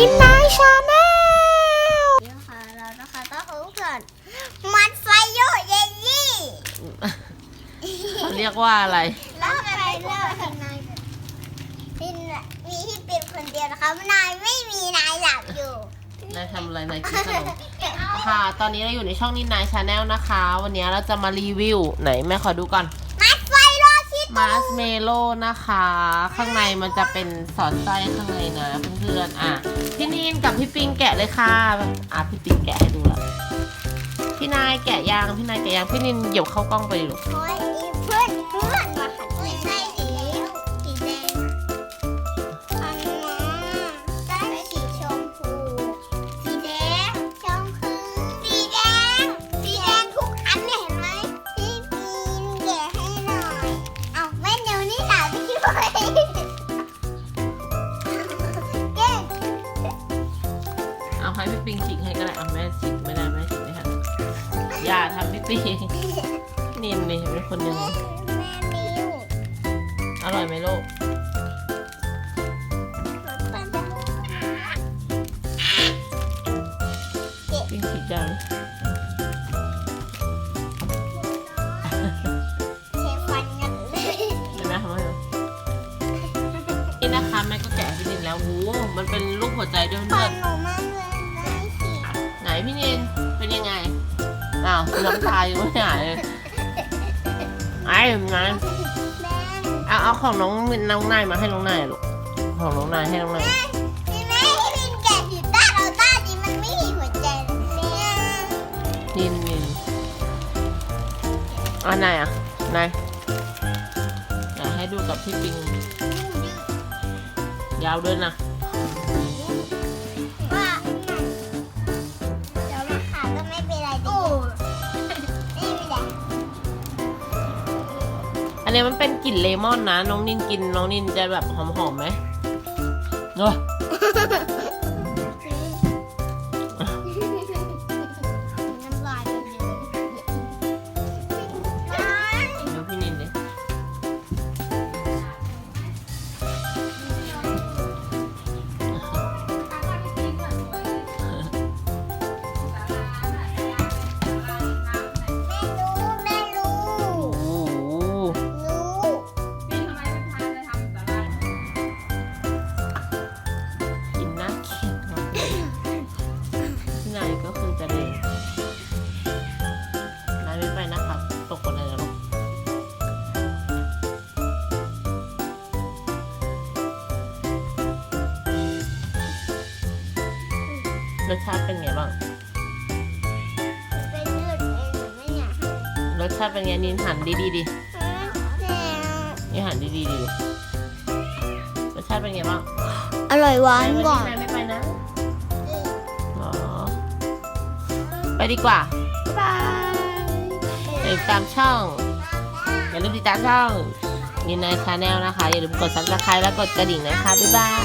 นินนายชาแนลเดี๋ยวค่ะเรานะคะต้องรู้ก่อนมันไฟโยเยลลี่เขาเรียกว่าอะไรแล้วทำไมเลือกทำนายพี่มีที่เป็นคนเดียวนะคะนายไม่มีนายหลับอยู่นายทำอะไรนายกินขนมค่ะ ตอนนี้เราอยู่ในช่องนินนายชาแนลนะคะ วันนี้เราจะมารีวิวไหนแม่ขอดูก่อน มารชิตมาสเมโลนะคะ ข้างในมันจะเป็นสอดไส้ข้างในนะเพื่อนๆ อะ พี่นินกับพี่ปิงแกะเลยค่ะ อะพี่ปิงแกะให้ดูละพี่นายแกะยางพี่นายแกะยางพี่นินเหยียบเข้ากล้องไปดูโอ้ยอีเพื่อนเพื่อน ให้พี่ปิงฉีกให้ก็ได้เอาแม่ฉีกไม่ได้แม่ฉีกไม่ทันอย่าทำพี่ปิงนินนี่เป็นคนยังไงแม่มิวอร่อยไหมลูกปิงฉีกยังเชฟฟันกันเลยเห็นไหมทำไมเหรอนี่นะคะแม่ก็แกะให้พี่นินแล้วหูมันเป็นรูปหัวใจด้วยฟัเพื่อน พี่นินเป็นยังไงอ้าวน้ำตายังไม่หายเลยไอ้ไงแม่เอาเอาของน้องน้องนายมาให้น้องนายลูกของน้องนายให้น้องนายพี่แม่ที่พินแกะผิดด้านเราด้านนี้มันไม่มีหัวใจเลยเนี่ยนินนินเอ่านายอะนายอยากให้ดูกับพี่ปิงยาวด้วยนะ นนี้มันเป็นกลิ่นเลมอนนะ น้องนินกิน น้องนินจะแบบหอมๆไหมเนอะ รสชาติเป็นไงบ้าง เป็นเลือดเองหรือไม่เนี่ยรสชาติเป็นไงนินหันดีๆดิแม่นี่หันดีๆดิรสชาติเป็นไงบ้างอร่อยหวานวันก่อนนี้นายไม่ไปนะอ๋อไปดีกว่าบายติดตามช่อง อย่าลืมติดตามช่องนินนายชาแนลนะคะ อย่าลืมกดซับสไครต์และกดกระดิ่งนะคะ บ๊ายบาย